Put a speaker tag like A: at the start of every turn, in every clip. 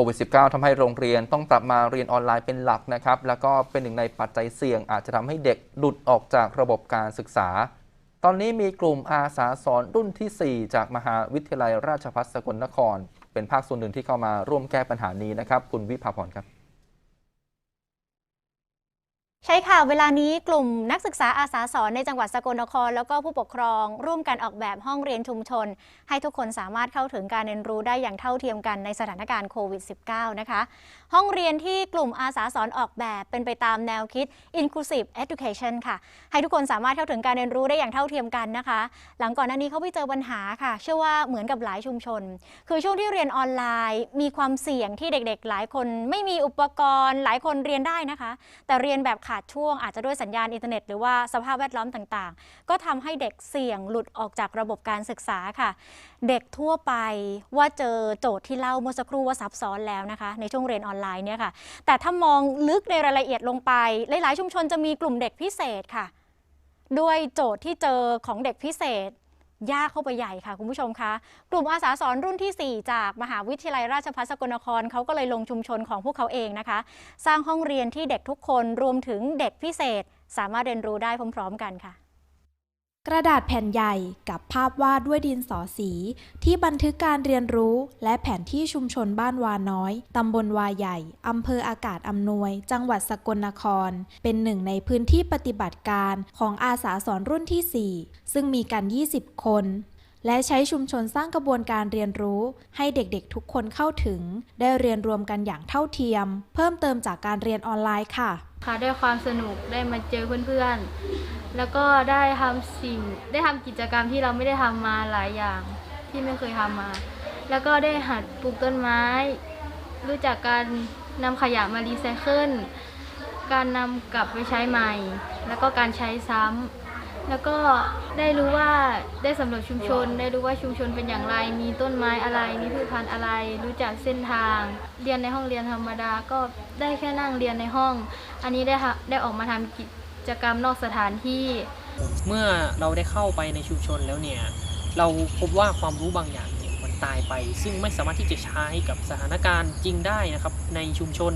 A: ควิด -19 ทำให้โรงเรียนต้องปรับมาเรียนออนไลน์เป็นหลักนะครับ แล้วก็เป็นหนึ่งในปัจจัยเสี่ยง อาจจะทำให้เด็กหลุดออกจากระบบการศึกษา ตอนนี้มีกลุ่มอาสาสอนรุ่นทีสี่4 จากมหาวิทยาลัยราชภัฏสกลนคร เป็นภาคส่วนหนึ่งที่เข้ามาร่วมแก้ปัญหานี้นะครับ คุณวิภาพรครับ
B: ใช่ค่ะ เวลานี้กลุ่มนักศึกษาอาสาสอนในจังหวัดสกลนคร แล้วก็ผู้ปกครองร่วมกันออกแบบห้องเรียนชุมชน ให้ทุกคนสามารถเข้าถึงการเรียนรู้ได้อย่างเท่าเทียมกันในสถานการณ์โควิด -19 นะคะ ห้องเรียนที่กลุ่มอาสาสอนออกแบบเป็นไปตามแนวคิด inclusive education ค่ะ ให้ทุกคนสามารถเข้าถึงการเรียนรู้ได้อย่างเท่าเทียมกันนะคะ หลังก่อนหน้านี้เขาไปเจอปัญหาค่ะ เชื่อว่าเหมือนกับหลายชุมชน คือช่วงที่เรียนออนไลน์ มีความเสี่ยงที่เด็ก ๆ หลายคน ไม่มีอุปกรณ์ หลายคนเรียนได้นะคะ แต่เรียนแบบขาดช่วงอาจจะด้วยสัญญาณอินเทอร์เน็ตหรือว่าสภาพแวดล้อมต่างๆ ก็ทำให้เด็กเสี่ยงหลุดออกจากระบบการศึกษาค่ะ เด็กทั่วไปว่าเจอโจทย์ที่เล่าเมื่อสักครู่ว่าซับซ้อนแล้วนะคะ ในช่วงเรียนออนไลน์เนี่ยค่ะ แต่ถ้ามองลึกในรายละเอียดลงไป หลายๆ ชุมชนจะมีกลุ่มเด็กพิเศษค่ะ ด้วยโจทย์ที่เจอของเด็กพิเศษ ยากเข้าไปใหญ่ค่ะคุณผู้ชมคะ กลุ่มอาสาสอนรุ่นที่ 4 จากมหาวิทยาลัยราชภัฏสกลนครเขาก็เลยลงชุมชนของพวกเขาเองนะคะ สร้างห้องเรียนที่เด็กทุกคนรวมถึงเด็กพิเศษ สามารถเรียนรู้ได้พร้อม ๆ กันค่ะ
C: กระดาษแผ่นใหญ่กับภาพวาดด้วยดินสอสี ที่บันทึกการเรียนรู้ และแผนที่ชุมชนบ้านวาน้อย ตำบลวาใหญ่ อำเภออากาศอำนวย จังหวัดสกลนคร เป็นหนึ่งในพื้นที่ปฏิบัติการของอาสาสอนรุ่นที่ 4 ซึ่งมีกัน 20 คนและใช้ชุมชนสร้างกระบวนการเรียนรู้ ให้เด็กๆทุกคนเข้าถึง ได้เรียนรวมกันอย่างเท่าเทียม เพิ่มเติมจากการเรียนออนไลน์ค่ะ
D: ค่ะได้ความสนุกได้มาเจอเพื่อนๆ แล้วก็ได้ทำสิ่ง ได้ทำกิจกรรมที่เราไม่ได้ทำมาหลายอย่างที่ไม่เคยทำมา แล้วก็ได้หัดปลูกต้นไม้ รู้จักการนำขยะมารีไซเคิลการนำกลับไปใช้ใหม่ แล้วก็การใช้ซ้ำ แล้วก็ได้รู้ว่าได้สำรวจชุมชน ได้รู้ว่าชุมชนเป็นอย่างไร มีต้นไม้อะไร มีพืชพันธุ์อะไร รู้จักเส้นทาง เรียนในห้องเรียนธรรมดา ก็ได้แค่นั่งเรียนในห้อง อันนี้ได้ได้ออกมาทำกิจกรรมนอกสถานที่
E: เมื่อเราได้เข้าไปในชุมชนแล้วเนี่ย เราพบว่าความรู้บางอย่างเนี่ยมันตายไป ซึ่งไม่สามารถที่จะใช้กับสถานการณ์จริงได้นะครับในชุมชน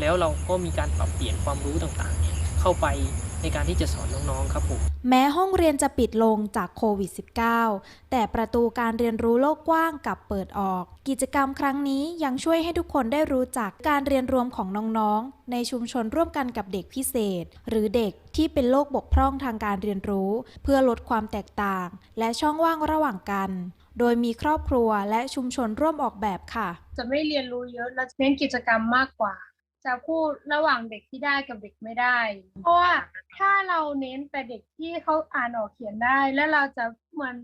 E: แล้วเราก็มีการปรับเปลี่ยนความรู้ต่างๆ เข้าไป ในการที่จะสอนน้องๆครับผม
C: แม้ห้องเรียนจะปิดลงจากโควิด -19 แต่ประตูการเรียนรู้โลกกว้างกลับเปิดออก กิจกรรมครั้งนี้ยังช่วยให้ทุกคนได้รู้จักการเรียนรวมของน้องๆ ในชุมชนร่วมกันกับเด็กพิเศษ หรือเด็กที่เป็นโรคบกพร่องทางการเรียนรู้ เพื่อลดความแตกต่าง และช่องว่างระหว่างกัน โดยมีครอบครัวและชุมชนร่วมออกแบบค่ะ
F: จะไม่เรียนรู้เยอะเราจะเน้นกิจกรรมมากกว่า จะพูดระหว่างเด็กที่ได้กับเด็กไม่ได้ เพราะว่าถ้าเราเน้นแต่เด็กที่เขาอ่านออกเขียนได้ แล้วเราจะเหมือน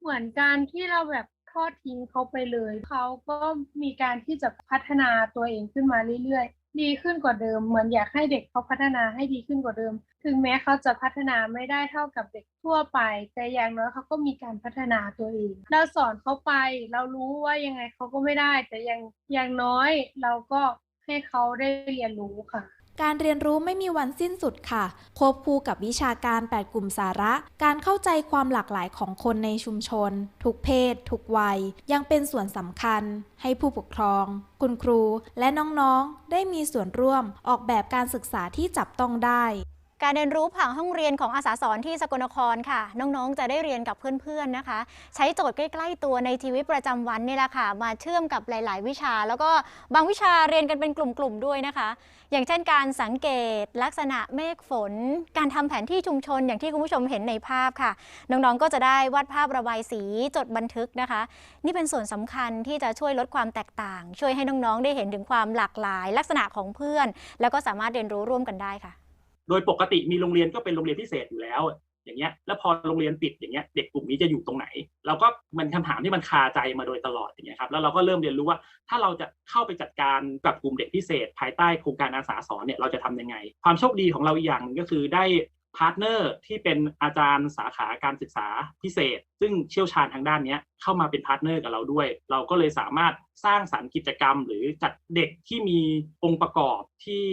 F: เหมือนการที่เราแบบทอดทิ้งเขาไปเลย เขาก็มีการที่จะพัฒนาตัวเองขึ้นมาเรื่อยๆ ดีขึ้นกว่าเดิม เหมือนอยากให้เด็กเขาพัฒนาให้ดีขึ้นกว่าเดิม ถึงแม้เขาจะพัฒนาไม่ได้เท่ากับเด็กทั่วไป แต่อย่างน้อยเขาก็มีการพัฒนาตัวเอง เราสอนเขาไป เรารู้ว่ายังไงเขาก็ไม่ได้ แต่อย่างอย่างน้อยเราก็ ให้เขาได้เรียนรู้ค่ะ
C: การเรียนรู้ไม่มีวันสิ้นสุดค่ะ ควบคู่กับวิชาการ 8 กลุ่มสาระ การเข้าใจความหลากหลายของคนในชุมชน ทุกเพศ ทุกวัย ยังเป็นส่วนสำคัญ ให้ผู้ปกครอง คุณครู และน้องๆ ได้มีส่วนร่วมออกแบบการศึกษาที่จับต้องได้
B: การเรียนรู้ผ่านห้องเรียนของอาสาสอนที่สกลนครค่ะ น้องๆ จะได้เรียนกับเพื่อนๆนะคะ ใช้โจทย์ใกล้ๆตัวในชีวิตประจำวันนี่แหละค่ะ มาเชื่อมกับหลาย ๆ วิชา แล้วก็บางวิชาเรียนกันเป็นกลุ่มๆด้วยนะคะ อย่างเช่นการสังเกตลักษณะเมฆฝน การทำแผนที่ชุมชนอย่างที่คุณผู้ชมเห็นในภาพค่ะ น้องๆ ก็จะได้วาดภาพระบายสีจดบันทึกนะคะ นี่เป็นส่วนสำคัญที่จะช่วยลดความแตกต่าง ช่วยให้น้องๆ ได้เห็นถึงความหลากหลาย ลักษณะของเพื่อน แล้วก็สามารถเรียนรู้ร่วมกันได้ค่ะ
G: โดยปกติมีโรงเรียนก็เป็นโรงเรียนพิเศษอยู่แล้ว อย่างเงี้ย แล้วพอโรงเรียนปิดอย่างเงี้ย เด็กกลุ่มนี้จะอยู่ตรงไหน เราก็มันคำถามที่มันคาใจมาโดยตลอดอย่างเงี้ยครับ แล้วเราก็เริ่มเรียนรู้ว่า ถ้าเราจะเข้าไปจัดการกับกลุ่มเด็กพิเศษ ภายใต้โครงการอาสาสอนเนี่ยเราจะทำยังไง ความโชคดีของเราอีกอย่างหนึงก็คือได้พาร์ทเนอร์ที่เป็นอาจารย์สาขาการศึกษาพิเศษ ซึ่งเชี่ยวชาญทางด้านนี้เข้ามาเป็นพาร์ทเนอร์กับเราด้วย เราก็เลยสามารถสร้างสรรค์กิจกรรม หรือจัดเด็กที่มีองค์ประกอบที่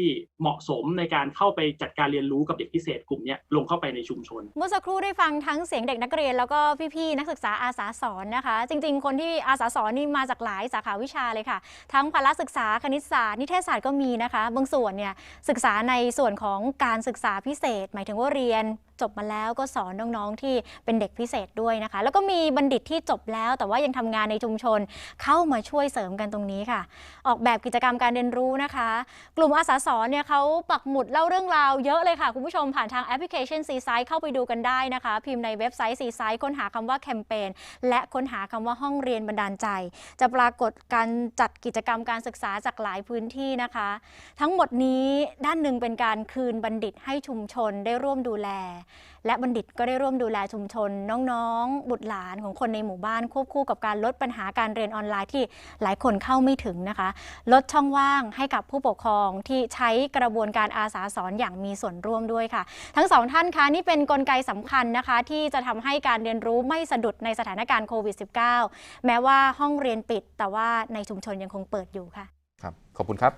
G: เหมาะสมในการเข้าไปจัดการเรียนรู้กับเด็กพิเศษกลุ่มนี้ลงเข้าไปในชุมชน
B: เมื่อสักครู่ได้ฟังทั้งเสียงเด็กนักเรียนแล้วก็พี่ๆนักศึกษาอาสาสอนนะคะ จริง ๆ คนที่อาสาสอนนี่มาจากหลายสาขาวิชาเลยค่ะ ทั้งพละศึกษาคณิตศาสตร์นิเทศศาสตร์ก็มีนะคะ บางส่วนเนี่ยศึกษาในส่วนของการศึกษาพิเศษ หมายถึงว่าเรียนจบมาแล้วก็สอนน้องๆที่เป็นเด็กพิเศษด้วยนะคะแล้วก็มีบัณฑิตที่จบแล้ว แต่ว่ายังทำงานในชุมชนเข้ามาช่วยเสริมกันตรงนี้ค่ะ ออกแบบกิจกรรมการเรียนรู้นะคะ กลุ่มอาสาสอนเนี่ยเขาปักหมุดเล่าเรื่องราวเยอะเลยค่ะคุณผู้ชมผ่านทางแอปพลิเคชันซีไซต์เข้าไปดูกันได้นะคะ พิมพ์ในเว็บไซต์ซีไซต์ค้นหาคำว่าแคมเปญและค้นหาคำว่าห้องเรียนบันดาลใจ จะปรากฏการจัดกิจกรรมการศึกษาจากหลายพื้นที่นะคะ ทั้งหมดนี้ด้านหนึ่งเป็นการคืนบัณฑิตให้ชุมชนได้ร่วมดูแล และบัณฑิตก็ได้ร่วมดูแลชุมชน น้องๆ บุตรหลานของคนในหมู่บ้านควบคู่กับการลดปัญหาการเรียนออนไลน์ที่หลายคนเข้าไม่ถึงนะคะ ลดช่องว่างให้กับผู้ปกครองที่ใช้กระบวนการอาสาสอนอย่างมีส่วนร่วมด้วยค่ะ ทั้งสองท่านคะนี่เป็นกลไกสำคัญนะคะที่จะทำให้การเรียนรู้ไม่สะดุดในสถานการณ์โควิด -19 แม้ว่าห้องเรียนปิด แต่ว่าในชุมชนยังคงเปิดอยู่ค่ะ
A: ครับ ขอบคุณครับ